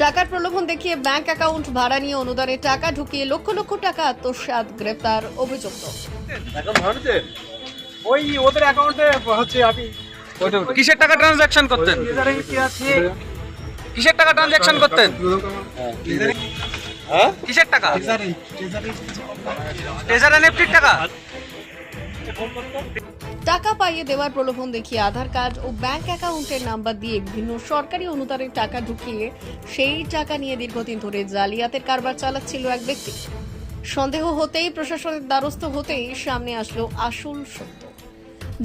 টাকার প্রলোভন দেখিয়ে ব্যাংক অ্যাকাউন্ট ভাড়া নিয়ে অনুদানে টাকা ঢুকিয়ে লক্ষ লক্ষ টাকা আত্মসাৎ গ্রেপ্তার অভিযুক্ত। ওই ওদের অ্যাকাউন্টে হচ্ছে আমি কিসের টাকা ট্রানজাকশন করতেন? কিসের টাকা ট্রানজাকশন করতেন? হ্যাঁ? কিসের টাকা? ট্রেজার এনএফটির টাকা? টাকা পাইয়ে দেওয়ার প্রলোভন দেখিয়ে আধার কার্ড ও ব্যাংক অ্যাকাউন্টের নাম্বার দিয়ে বিভিন্ন সরকারি অনুদানের টাকা ঢুকিয়ে সেই টাকা নিয়ে দীর্ঘদিন ধরে জালিয়াতের কারবার চালাচ্ছিল এক ব্যক্তি। সন্দেহ হতেই প্রশাসনের দ্বারস্থ হতেই সামনে আসলো আসল সত্য।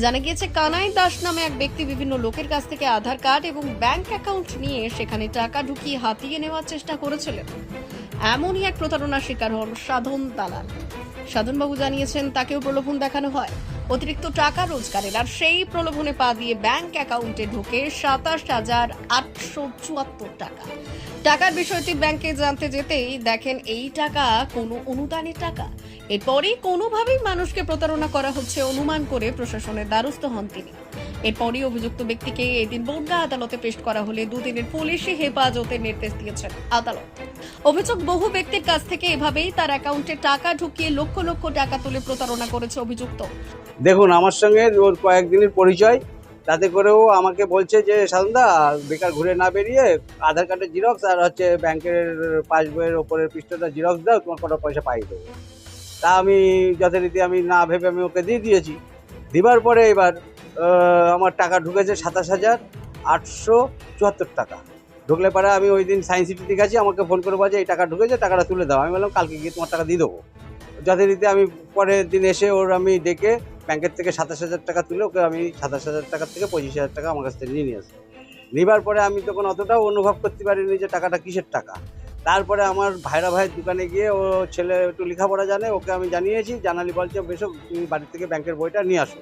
জানা গিয়েছে, কানাই দাস নামে এক ব্যক্তি বিভিন্ন লোকের কাছ থেকে আধার কার্ড এবং ব্যাংক অ্যাকাউন্ট নিয়ে সেখানে টাকা ঢুকিয়ে হাতিয়ে নেওয়ার চেষ্টা করেছিলেন। এমনই এক প্রতারণার শিকার হন সাধন দালাল। সাধনবাবু জানিয়েছেন, তাকেও প্রলোভন দেখানো হয়। অতিরিক্ত টাকা রোজগারের, আর সেই প্রলোভনে পা দিয়ে ব্যাংক অ্যাকাউন্টে ঢোকে সাতাশ হাজার আটশো চুয়াত্তর টাকা। টাকার বিষয়টি ব্যাংকে জানতে যেতেই দেখেন, এই টাকা কোনো অনুদানের টাকা। এরপরই কোনোভাবেই মানুষকে প্রতারণা করা হচ্ছে, অনুমান করে প্রশাসনের দ্বারস্থ হন তিনি। এরপরই অভিযুক্ত ব্যক্তিকে এদিন বনগা আদালতে পেশ করা হলে দুদিনের পুলিশি হেফাজতের নির্দেশ দিয়েছেন আদালত। অভিযোগ, বহু ব্যক্তির কাছ থেকে এভাবেই তার অ্যাকাউন্টে টাকা ঢুকিয়ে লক্ষ লক্ষ টাকা তুলে প্রতারণা করেছে অভিযুক্ত। দেখুন, আমার সঙ্গে ওর কয়েকদিনের পরিচয়, তাতে করেও আমাকে বলছে যে, সাধনদা, বেকার ঘুরে না বেরিয়ে আধার কার্ডের জিরক্স আর হচ্ছে ব্যাংকের পাসবইয়ের ওপরের পৃষ্ঠটা জিরক্স দাও, তোমার কটা পয়সা পাই দেবো। তা আমি যথারীতি আমি না ভেবে আমি ওকে দিয়ে দিয়েছি। দিবার পরে এবার আমার টাকা ঢুকেছে সাতাশ হাজার আটশো চুয়াত্তর টাকা। ঢুকলে পরে আমি ওই দিন সায়েন্স সিটিতে গেছি, আমাকে ফোন করে বলছে, এই টাকা ঢুকেছে, টাকাটা তুলে দাও। আমি বললাম, কালকে গিয়ে তোমার টাকা দিয়ে দেবো। যথারীতি আমি পরের দিন এসে ওর আমি ডেকে ব্যাংকের থেকে সাতাশ হাজার টাকা তুলে ওকে আমি সাতাশ হাজার টাকা থেকে পঁচিশ হাজার টাকা আমার কাছ থেকে নিয়ে নিয়ে আসি। নেবার পরে আমি তখন অতটাও অনুভব করতে পারিনি যে টাকাটা কিসের টাকা। তারপরে আমার ভাইরা ভাইয়ের দোকানে গিয়ে ও ছেলে একটু লেখাপড়া জানে, ওকে আমি জানিয়েছি। জানালি বলছে, বেশ, তুমি বাড়ি থেকে ব্যাংকের বইটা নিয়ে আসো।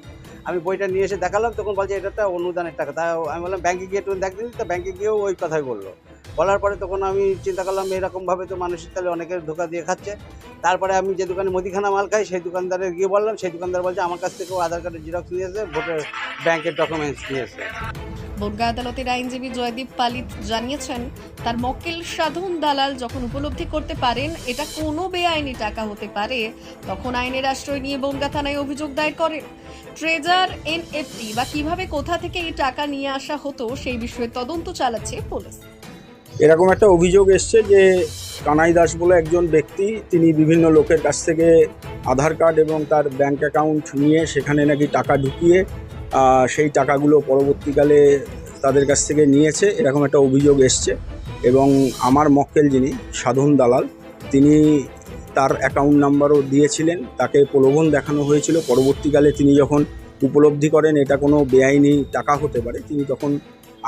আমি বইটা নিয়ে এসে দেখালাম, তখন বলছে, এটা একটা অনুদানের টাকা। তা আমি বললাম ব্যাঙ্কে গিয়ে তুমি দেখতে তো ব্যাঙ্কে গিয়েও ওই কথাই বলল। বলার পরে তখন আমি চিন্তা করলাম, এরকমভাবে তো মানুষের তাহলে অনেকের ধোকা দিয়ে খাচ্ছে। তারপরে আমি যে দোকানে মুদিখানা মাল খাই, সেই দোকানদারে গিয়ে বললাম, সেই দোকানদার বলছে, আমার কাছ থেকেও আধার কার্ডের জিরক্স নিয়ে এসে ভোটের ব্যাংকের ডকুমেন্টস নিয়ে বনগা আদালতের আইনজীবী জয়দীপ পালিত জানিয়েছেন, তার মক্কেল সাধন দালাল যখন উপলব্ধি করতে পারেন, এটা কোনো বেআইনি টাকা হতে পারে, তখন আইনের আশ্রয় নিয়ে বনগা থানায় অভিযোগ দায়ের করেন। ট্রেজার, এনএফটি বা কীভাবে কোথা থেকে এই টাকা নিয়ে আসা হতো, সেই বিষয়ে তদন্ত চালাচ্ছে পুলিশ। এরকম একটা অভিযোগ এসছে যে কানাই দাস বলে একজন ব্যক্তি, তিনি বিভিন্ন লোকের কাছ থেকে আধার কার্ড এবং তার ব্যাংক অ্যাকাউন্ট নিয়ে সেখানে নাকি টাকা ঢুকিয়ে সেই টাকাগুলো পরবর্তীকালে তাদের কাছ থেকে নিয়েছে। এরকম একটা অভিযোগ এসছে এবং আমার মক্কেল যিনি, সাধন দালাল, তিনি তার অ্যাকাউন্ট নাম্বারও দিয়েছিলেন। তাকে প্রলোভন দেখানো হয়েছিল। পরবর্তীকালে তিনি যখন উপলব্ধি করেন, এটা কোনো বেআইনি টাকা হতে পারে, তিনি তখন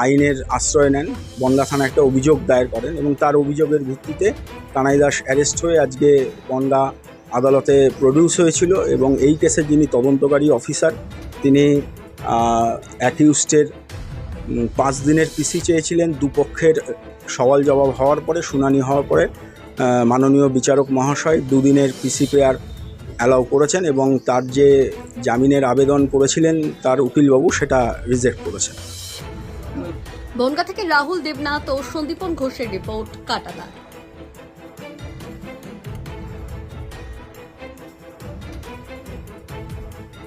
আইনের আশ্রয় নেন। বনগা থানা একটা অভিযোগ দায়ের করেন এবং তার অভিযোগের ভিত্তিতে কানাই দাস অ্যারেস্ট হয়ে আজকে বনগা আদালতে প্রডিউস হয়েছিল এবং এই কেসের যিনি তদন্তকারী অফিসার তিনি অ্যাকিউস্টের পাঁচ দিনের পিসি চেয়েছিলেন দুপক্ষের সওয়াল জবাব হওয়ার পরে, শুনানি হওয়ার পরে মাননীয় বিচারক মহাশয় দুদিনের পিসি পেয়ার অ্যালাউ করেছেন এবং তার যে জামিনের আবেদন করেছিলেন তার উকিলবাবু সেটা রিজেক্ট করেছেন। বনগা থেকে রাহুল দেবনাথ ও সন্দীপন ঘোষের রিপোর্ট কাটাতার